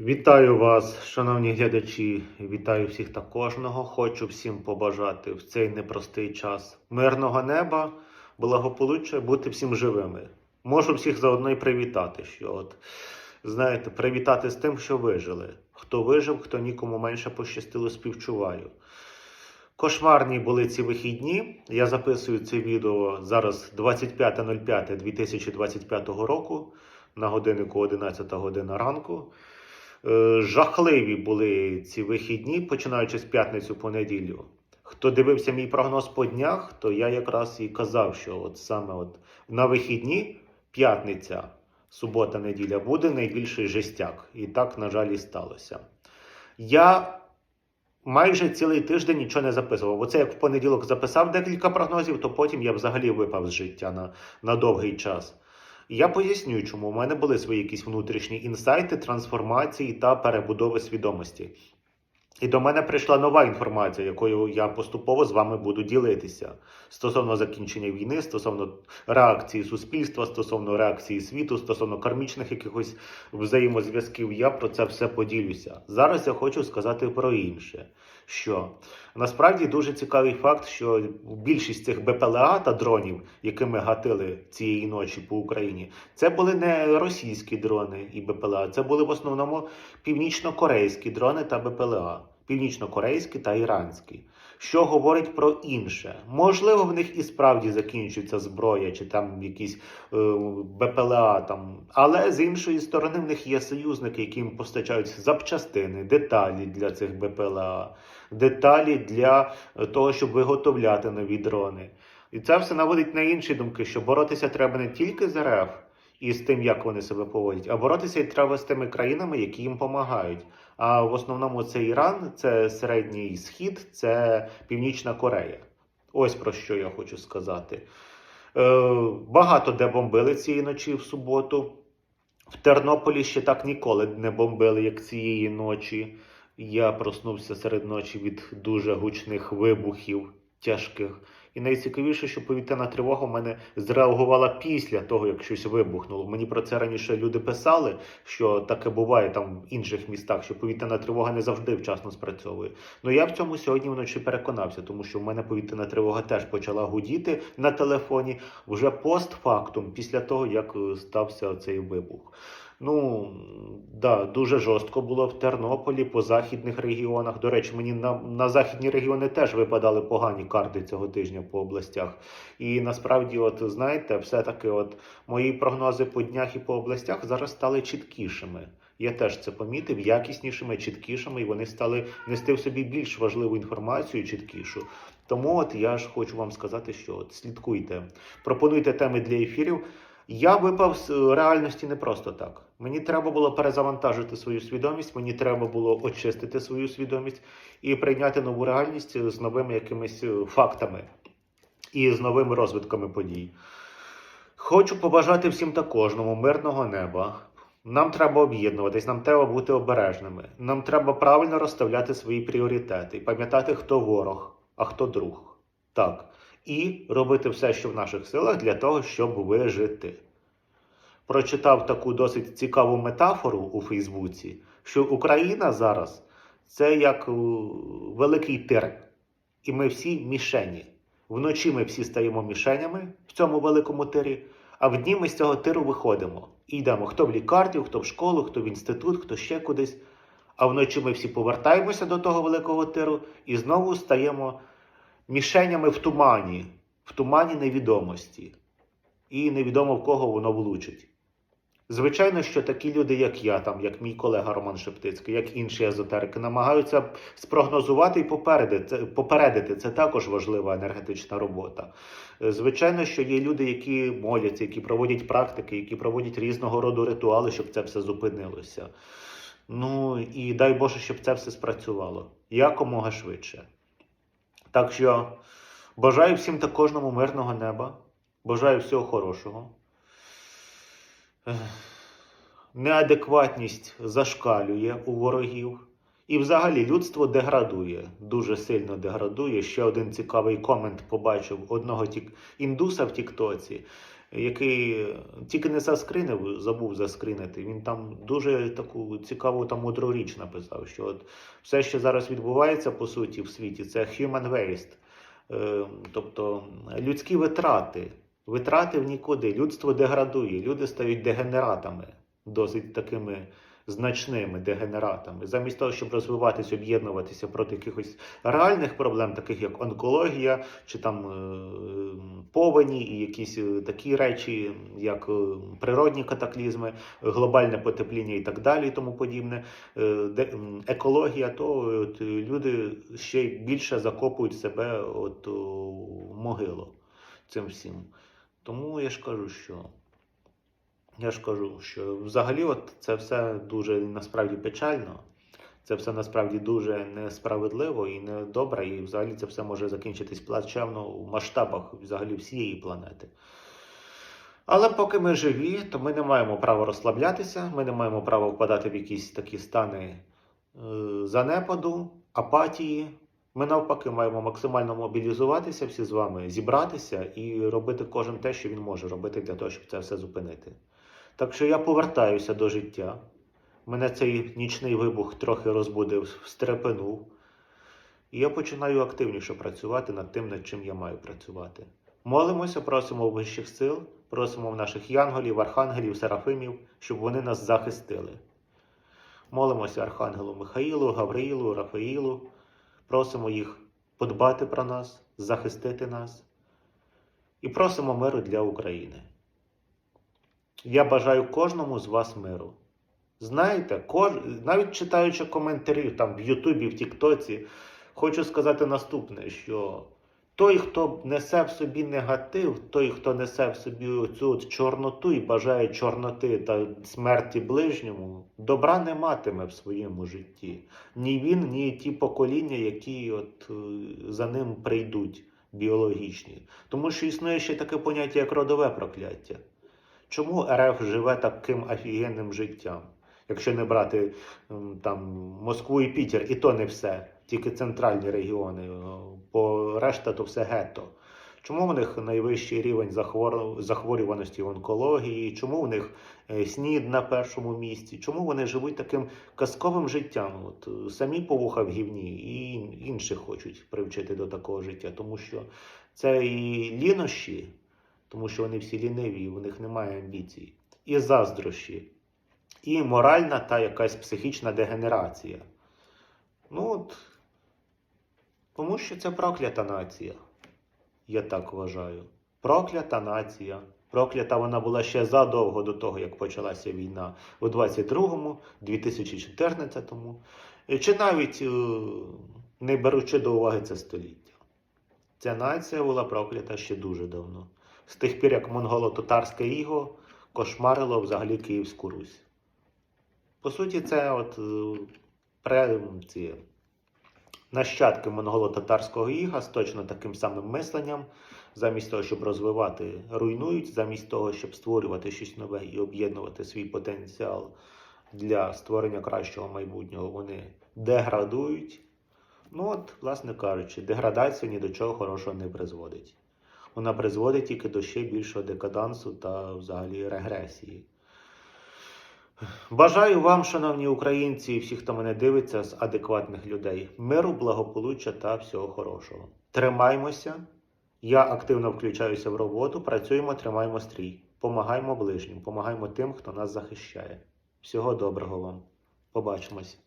Вітаю вас, шановні глядачі. Вітаю всіх та кожного. Хочу всім побажати в цей непростий час мирного неба, благополуччя, бути всім живими. Можу всіх заодно і привітати. Що от знаєте, привітати з тим, що вижили. Хто вижив, хто нікому менше пощастило, співчуваю. Кошмарні були ці вихідні. Я записую це відео зараз 25.05.2025 року на годиннику 11 година ранку. Е, Жахливі були ці вихідні, починаючи з п'ятницю по неділю. Хто дивився мій прогноз по днях, то я якраз і казав, що от саме от на вихідні, п'ятниця, субота, неділя буде найбільший жестяк. І так, на жаль, і сталося. Я майже цілий тиждень нічого не записував. Оце як в понеділок записав декілька прогнозів, то потім я взагалі випав з життя на, на довгий час. І Я поясню, чому у мене були свої якісь внутрішні інсайти, трансформації та перебудови свідомості. І до мене прийшла нова інформація, якою я поступово з вами буду ділитися стосовно закінчення війни, стосовно реакції суспільства, стосовно реакції світу, стосовно кармічних якихось взаємозв'язків. Я про це все поділюся. Зараз я хочу сказати про інше. Що. Насправді дуже цікавий факт, що більшість цих БПЛА та дронів, якими гатили цієї ночі по Україні, це були не російські дрони і БПЛА, це були в основному північно-корейські дрони та БПЛА, північно-корейські та іранські. Що говорить про інше? Можливо, в них і справді закінчується зброя, чи там якісь е, БПЛА, там, але з іншої сторони, в них є союзники, які їм постачають запчастини, деталі для цих БПЛА, деталі для е, того, щоб виготовляти нові дрони. І це все наводить на інші думки, що боротися треба не тільки з РФ і з тим, як вони себе поводять, а боротися і треба з тими країнами, які їм допомагають. А в основному це Іран, це Середній Схід, це Північна Корея. Ось про що я хочу сказати. Е, багато де бомбили цієї ночі в суботу. В Тернополі ще так ніколи не бомбили, як цієї ночі. Я проснувся серед ночі від дуже гучних вибухів тяжких. І найцікавіше, що повітряна тривога в мене зреагувала після того, як щось вибухнуло. Мені про це раніше люди писали, що таке буває там в інших містах, що повітряна тривога не завжди вчасно спрацьовує. Ну я в цьому сьогодні вночі переконався, тому що в мене повітряна тривога теж почала гудіти на телефоні вже постфактум, після того як е, стався цей вибух. Ну да, дуже жорстко було в Тернополі, по західних регіонах. До речі, мені на, на західні регіони теж випадали погані карти цього тижня по областях. І насправді, от знаєте, все-таки, от мої прогнози по днях і по областях зараз стали чіткішими. Я теж це помітив, якіснішими, чіткішими, і вони стали нести в собі більш важливу інформацію, чіткішу. Тому от я ж хочу вам сказати, що от слідкуйте, пропонуйте теми для ефірів. Я випав з е, реальності не просто так. Мені треба було перезавантажити свою свідомість, мені треба було очистити свою свідомість і прийняти нову реальність з новими якимись е, фактами і з новими розвитками подій. Хочу побажати всім та кожному мирного неба. Нам треба об'єднуватись, нам треба бути обережними. Нам треба правильно розставляти свої пріоритети і пам'ятати, хто ворог, а хто друг. Так. І робити все, що в наших силах, для того, щоб вижити. Прочитав таку досить цікаву метафору у Фейсбуці, що Україна зараз це як е, великий тир, і ми всі мішені. Вночі ми всі стаємо мішенями в цьому великому тирі, а вдні ми з цього тиру виходимо. І йдемо хто в лікарню, хто в школу, хто в інститут, хто ще кудись. А вночі ми всі повертаємося до того великого тиру і знову стаємо мішенями в тумані, в тумані невідомості. І невідомо в кого воно влучить. Звичайно, що такі люди, як я, там, як мій колега Роман Шептицький, як інші езотерики, намагаються спрогнозувати і попередити, попередити. Це також важлива енергетична робота. Е, Звичайно, що є люди, які моляться, які проводять практики, які проводять різного роду ритуали, щоб це все зупинилося. Ну і дай Боже, щоб це все спрацювало якомога швидше. Так що бажаю всім та кожному мирного неба, бажаю всього хорошого. Неадекватність зашкалює у ворогів. І взагалі людство деградує, дуже сильно деградує. Ще один цікавий комент побачив одного тік... індуса в Тіктоці. Який тільки не заскринив, забув заскринити. Він там дуже таку цікаву та мудру річ написав, що от все, що зараз відбувається по суті в світі, це human waste. Е, тобто людські витрати. Витрати в нікуди. Людство деградує, люди стають дегенератами, досить такими значними дегенератами. Замість того, щоб розвиватися, об'єднуватися проти якихось реальних проблем, таких як онкологія, чи там е, повені, і якісь е, такі речі, як е, природні катаклізми, глобальне потепління і так далі, і тому подібне, де, екологія, то от, люди ще більше закопують себе от, у могилу цим всім. Тому я ж кажу, що я ж кажу, що взагалі от це все дуже насправді печально. Це все насправді дуже несправедливо і недобре, і взагалі це все може закінчитись плачевно у масштабах взагалі всієї планети. Але поки ми живі, то ми не маємо права розслаблятися, ми не маємо права впадати в якісь такі стани е, занепаду, апатії. Ми навпаки маємо максимально мобілізуватися всі з вами, зібратися і робити кожен те, що він може робити для того, щоб це все зупинити. Так що я повертаюся до життя. Мене цей нічний вибух трохи розбудив, встрепенув. І я починаю активніше працювати над тим, над чим я маю працювати. Молимося, просимо вищих сил, просимо в наших янголів, архангелів, серафимів, щоб вони нас захистили. Молимося Архангелу Михаїлу, Гавриїлу, Рафаїлу, просимо їх подбати про нас, захистити нас і просимо миру для України. Я бажаю кожному з вас миру. Знаєте, кож... навіть читаючи коментарі там в Ютубі, в Тіктоці, хочу сказати наступне: що той, хто несе в собі негатив, той, хто несе в собі цю от чорноту і бажає чорноти та смерті ближньому, добра не матиме в своєму житті. Ні він, ні ті покоління, які от е, за ним прийдуть біологічні. Тому що існує ще таке поняття, як родове прокляття. Чому РФ живе таким офігенним життям? Якщо не брати там Москву і Пітер, і то не все, тільки центральні регіони, по решта то все гетто. Чому в них найвищий рівень захвор... захворюваності в онкології? Чому в них е, СНІД на першому місці? Чому вони живуть таким казковим життям? От е, самі по вуха в гівні і інших хочуть привчити до такого життя, тому що це і лінощі, тому що вони всі ліниві, в них немає амбіцій, і заздрощі, і моральна та якась психічна дегенерація. Ну от, тому що це проклята нація. Я так вважаю. Проклята нація. Проклята вона була ще задовго до того, як почалася війна у 22-му, 2014-му, чи навіть е, не беручи до уваги це століття. Ця нація була проклята ще дуже давно. З тих пір, як монголо-татарське іго кошмарило взагалі Київську Русь. По суті, це от е, ці, нащадки монголо-татарського іга з точно таким самим мисленням, замість того, щоб розвивати, руйнують, замість того, щоб створювати щось нове і об'єднувати свій потенціал для створення кращого майбутнього, вони деградують. Ну от, власне кажучи, деградація ні до чого хорошого не призводить. Вона призводить тільки до ще більшого декадансу та взагалі регресії. Бажаю вам, шановні українці, і всі, хто мене дивиться з адекватних людей, миру, благополуччя та всього хорошого. Тримаймося. Я активно включаюся в роботу. Працюємо, тримаємо стрій. Помагаємо ближнім, помагаємо тим, хто нас захищає. Всього доброго вам. Побачимось.